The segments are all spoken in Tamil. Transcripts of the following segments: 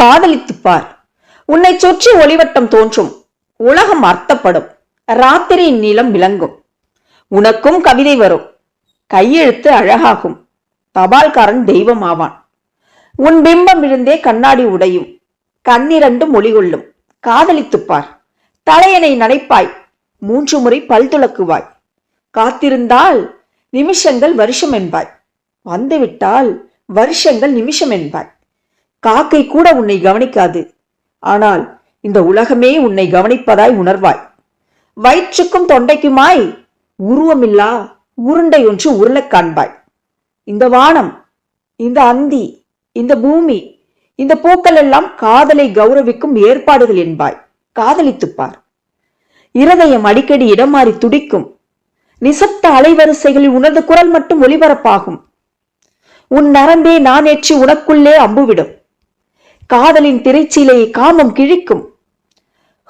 காதலித்துப் பார் உன்னை சுற்றி ஒளிவட்டம் தோன்றும். உலகம் அர்த்தப்படும். ராத்திரியின் நீளம் விளங்கும். உனக்கும் கவிதை வரும். கையெழுத்து அழகாகும். தபால்காரன் தெய்வம் ஆவான் உன் பிம்பம் விழுந்தே கண்ணாடி உடையும். கண்ணிரண்டும் ஒளிகொள்ளும் காதலித்துப்பார். காதலித்துப் பார் நனைப்பாய். மூன்று முறை பல் துலக்குவாய். காத்திருந்தால் நிமிஷங்கள் வருஷம் என்பாய். வந்துவிட்டால் வருஷங்கள் நிமிஷம் என்பாய். காக்கை கூட உன்னை கவனிக்காது. ஆனால் இந்த உலகமே உன்னை கவனிப்பதாய் உணர்வாய். வயிற்றுக்கும் தொண்டைக்குமாய் உருவமில்லா உருண்டை ஒன்று உருளக் காண்பாய். இந்த வானம் இந்த அந்தி இந்த பூமி இந்த பூக்கள் எல்லாம் காதலை கௌரவிக்கும் ஏற்பாடுகள் என்பாய். காதலித்துப்பார். இருதயம் அடிக்கடி இடம் மாறி துடிக்கும். நிசப்த அலைவரிசைகளில் உனது குரல் மட்டும் ஒளிபரப்பாகும் உன் நரம்பே நான் ஏற்றி உனக்குள்ளே அம்புவிடும். காதலின் திரைச்சீலையை காமம் கிழிக்கும்.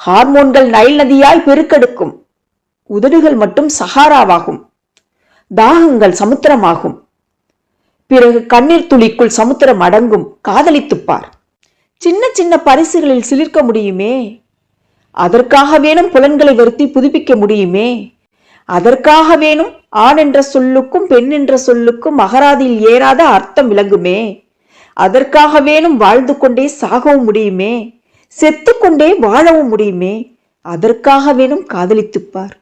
ஹார்மோன்கள் நைல் நதியாய் பெருக்கெடுக்கும். உதடுகள் மட்டும் சஹாராவாகும். தாகங்கள் சமுத்திரமாகும். பிறகு கண்ணீர் துளிக்குள் சமுத்திரம் அடங்கும். காதலித்துப்பார் சின்ன சின்ன பரிசுகளில் சிலிர்க்க முடியுமே? அதற்காக வேணும் புலன்களை வருத்தி புதுப்பிக்க முடியுமே? அதற்காக வேணும் ஆண் என்ற சொல்லுக்கும் பெண் என்ற சொல்லுக்கும் அகராதியில் ஏறாத அர்த்தம் விளங்குமே? அதற்காக வேணும் வாழ்ந்து கொண்டே சாகவும் முடியுமே செத்துக்கொண்டே வாழவும் முடியுமே அதற்காக வேணும் காதலித்துப்பார்.